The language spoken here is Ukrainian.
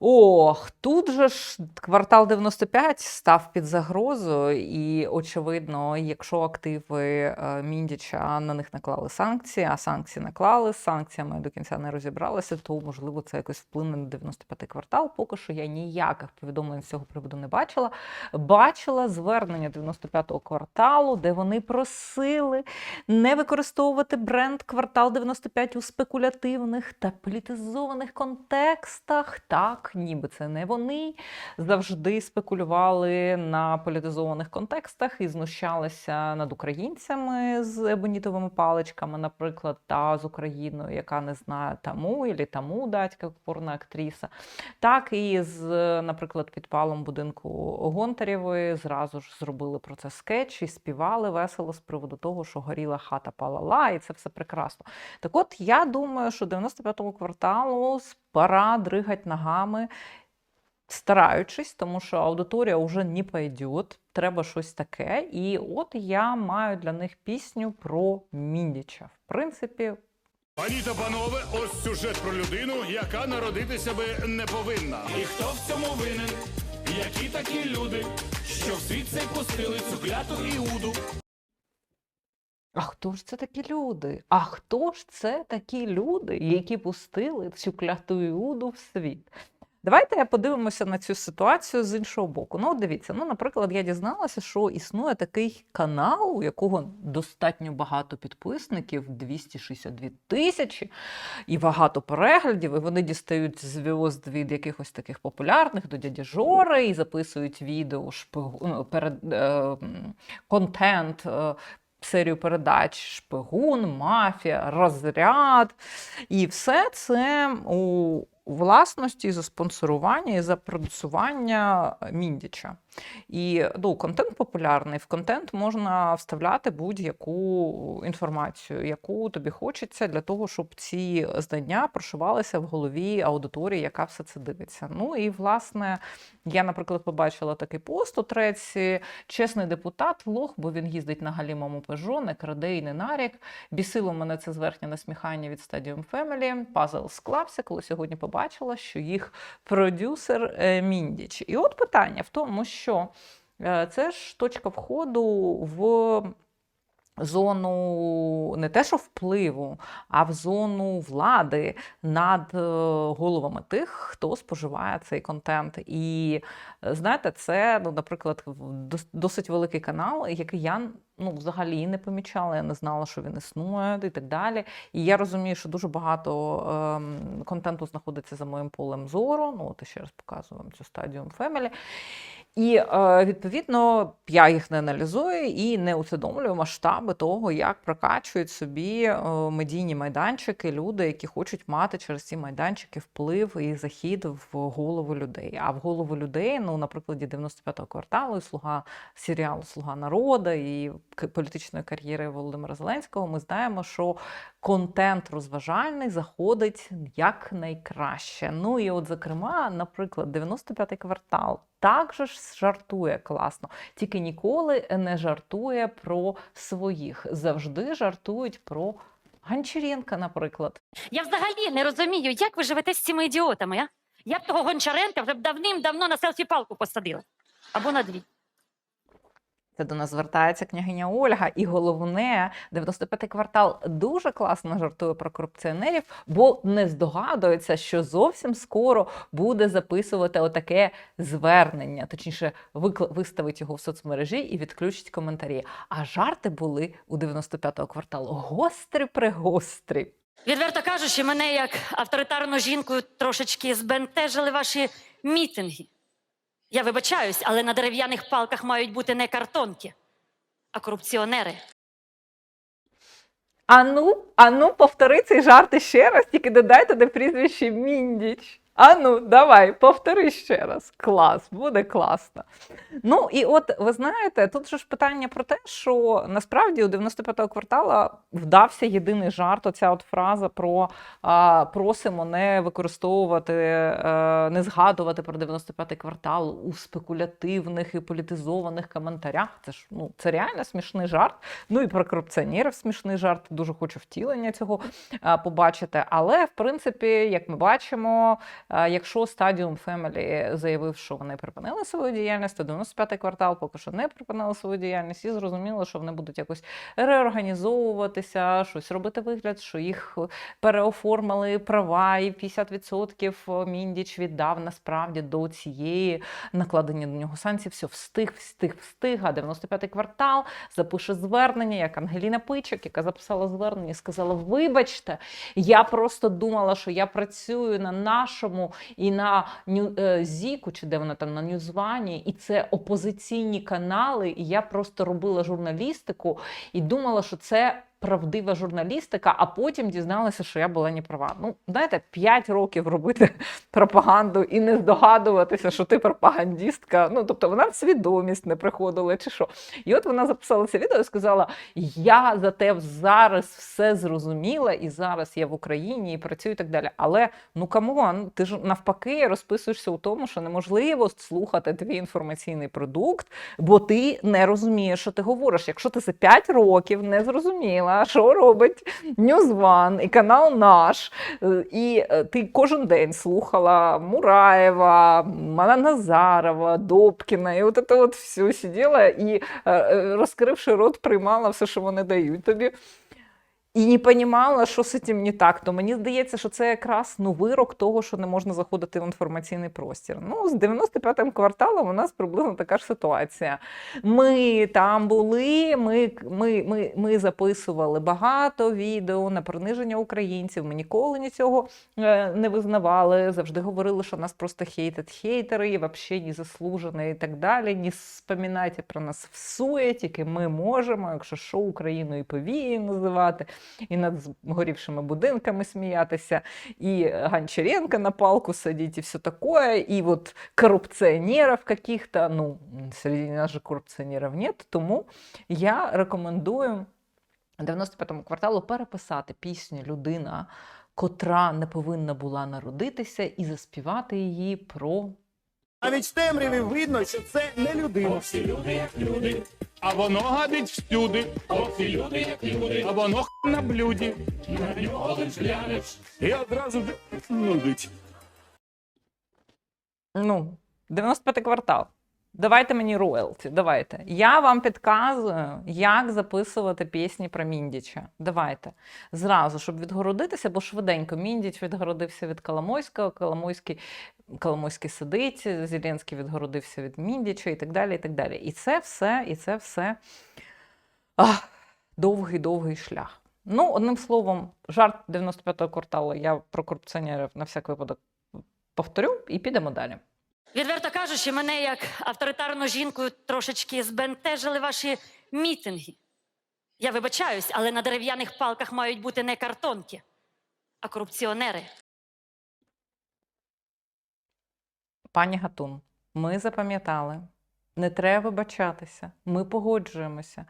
Ох, тут же ж квартал 95 став під загрозою, і очевидно, якщо активи е, Міндіча на них наклали санкції, а санкції наклали, з санкціями до кінця не розібралися, то можливо це якось вплине на 95 квартал. Поки що я ніяких повідомлень з цього приводу не бачила. Бачила звернення 95-го кварталу, де вони просили не використовувати бренд квартал 95 у спекулятивних та політизованих контекстах. Так, ніби це не вони завжди спекулювали на політизованих контекстах і знущалися над українцями з ебонітовими паличками, наприклад, та з Україною, яка не знає таму і таму датька, порна актриса. Так і з, наприклад, підпалом будинку Гонтарєвої зразу ж зробили про це скетч і співали весело з приводу того, що горіла хата палала, і це все прекрасно. Так от я думаю, що 95-го кварталу пора дригать ногами, стараючись, тому що аудиторія вже не пойдет, треба щось таке. І от я маю для них пісню про Міндіча. В принципі, Пані та панове, ось сюжет про людину, яка народитися би не повинна. І хто в цьому винен? Які такі люди, що в світ цей пустили цю кляту іуду? А хто ж це такі люди? А хто ж це такі люди, які пустили цю кляту Іуду в світ? Давайте подивимося на цю ситуацію з іншого боку. Ну, дивіться, ну, наприклад, я дізналася, що існує такий канал, у якого достатньо багато підписників 262 тисячі і багато переглядів. І вони дістають зв'язд від якихось таких популярних до дяді Жори і записують відео шпигу, ну, перед, е, контент. Серію передач Шпигун, мафія, розряд. І все це у власності за спонсорування і за продюсування Міндіча. І ну, контент популярний. В контент можна вставляти будь-яку інформацію, яку тобі хочеться, для того, щоб ці знання прошивалися в голові аудиторії, яка все це дивиться. Ну і власне, я, наприклад, побачила такий пост у треці. Чесний депутат лох, бо він їздить на галімому пежо, не краде і не нарік. Бісило мене це зверхнє насміхання від Stadium Family. Пазл склався, коли сьогодні побачила, що їх продюсер е, Міндіч. І от питання в тому, що е, це ж точка входу в. Зону не те, що впливу, а в зону влади над е, головами тих, хто споживає цей контент. І е, знаєте, це, ну, наприклад, досить великий канал, який я ну, взагалі не помічала, я не знала, що він існує і так далі. І я розумію, що дуже багато ем, контенту знаходиться за моїм полем зору. Ну, от ще раз показую вам цю стадію Family. І е, відповідно я їх не аналізую і не усвідомлюю масштаби того, як прокачують собі е, медійні майданчики люди, які хочуть мати через ці майданчики вплив і захід в голову людей. А в голову людей, ну на прикладі 95-го кварталу, і слуга серіалу Слуга народу і політичної кар'єри Володимира Зеленського, ми знаємо, що контент розважальний заходить як найкраще. Ну і от, зокрема, наприклад, 95-й квартал також ж жартує класно, тільки ніколи не жартує про своїх. Завжди жартують про Гончаренка, наприклад. Я взагалі не розумію, як ви живете з цими ідіотами, а? Я б того Гончаренка вже б давним-давно на селфі-палку посадила. Або на дві. Це до нас звертається княгиня Ольга, і головне, 95-й квартал дуже класно жартує про корупціонерів, бо не здогадується, що зовсім скоро буде записувати отаке звернення, точніше, виставить його в соцмережі і відключить коментарі. А жарти були у 95-го кварталу гострі пригострі. Відверто кажучи, мене як авторитарну жінку трошечки збентежили ваші мітинги. Я вибачаюсь, але на дерев'яних палках мають бути не картонки, а корупціонери. Ану, ану, повтори цей жарт ще раз, тільки додай туди прізвище Міндіч. Ану, давай, повтори ще раз. Клас, буде класно. Ну і от ви знаєте, тут же ж питання про те, що насправді у 95-го квартала вдався єдиний жарт. Оця от фраза про а, просимо не використовувати, е, не згадувати про 95-й квартал у спекулятивних і політизованих коментарях. Це ж ну це реально смішний жарт. Ну і про корупціонерів смішний жарт. Дуже хочу втілення цього а, побачити. Але в принципі, як ми бачимо, А Якщо Stadium Family заявив, що вони припинили свою діяльність, то 95-й квартал поки що не припинили свою діяльність і зрозуміло, що вони будуть якось реорганізовуватися, щось робити вигляд, що їх переоформили права, і 50% Міндіч віддав насправді до цієї накладення до нього санкцій. Все встиг, встиг, встиг. А 95-й квартал запише звернення, як Ангеліна Пичик, яка записала звернення і сказала: Вибачте, я просто думала, що я працюю на нашому і на е, Зіку, чи де вона там на Ньюзвані, і це опозиційні канали. І я просто робила журналістику і думала, що це. Правдива журналістика, а потім дізналася, що я була не права. Ну, знаєте, 5 років робити пропаганду і не здогадуватися, що ти пропагандістка. Ну, тобто вона в свідомість не приходила, чи що. І от вона записала це відео і сказала: Я за те зараз все зрозуміла, і зараз я в Україні і працюю і так далі. Але ну камон, ти ж навпаки розписуєшся у тому, що неможливо слухати твій інформаційний продукт, бо ти не розумієш, що ти говориш. Якщо ти за 5 років не зрозуміла, що робить? Ньюзван і канал наш, е, і е, ти кожен день слухала Мураєва, Назарова, Добкіна, і от це от все сиділа і, е, розкривши рот, приймала все, що вони дають тобі. І не розуміла, що з цим не так, то мені здається, що це якраз ну, вирок того, що не можна заходити в інформаційний простір. Ну, з 95-м кварталом у нас приблизно така ж ситуація. Ми там були, ми, ми, ми, ми записували багато відео на приниження українців. Ми ніколи нічого е, не визнавали. Завжди говорили, що нас просто хейтять хейтери, взагалі не заслужені і так далі. Не споминайте про нас всує, тільки ми можемо, якщо що, Україну і повією називати і над згорівшими будинками сміятися, і Гончаренко на палку садить, і все такое, і от коррупціонерів каких-то, ну, серед нас же коррупціонерів нет, тому я рекомендую 95-му кварталу переписати пісню Людина, котра не повинна була народитися, і заспівати її про Навіть в темряві видно, що це не людина. Всі люди, як люди, А воно гадить всюди, оці люди, як люди, а воно х на блюді. на нього лиш глянеш. І одразу нудить. Ну, 95 квартал. Давайте мені роялті, давайте. Я вам підказую, як записувати пісні про Міндіча. Давайте. Зразу, щоб відгородитися, бо швиденько Міндіч відгородився від Коломойського, Коломойський, Коломойський сидить, Зеленський відгородився від Міндіча і так далі. І так далі. І це все, і це все довгий-довгий шлях. Ну, одним словом, жарт 95-го кварталу я про корупціонерів на всяк випадок повторю і підемо далі. Відверто кажучи, мене як авторитарну жінку трошечки збентежили ваші мітинги. Я вибачаюсь, але на дерев'яних палках мають бути не картонки, а корупціонери. Пані Гатун, ми запам'ятали. Не треба вибачатися. Ми погоджуємося.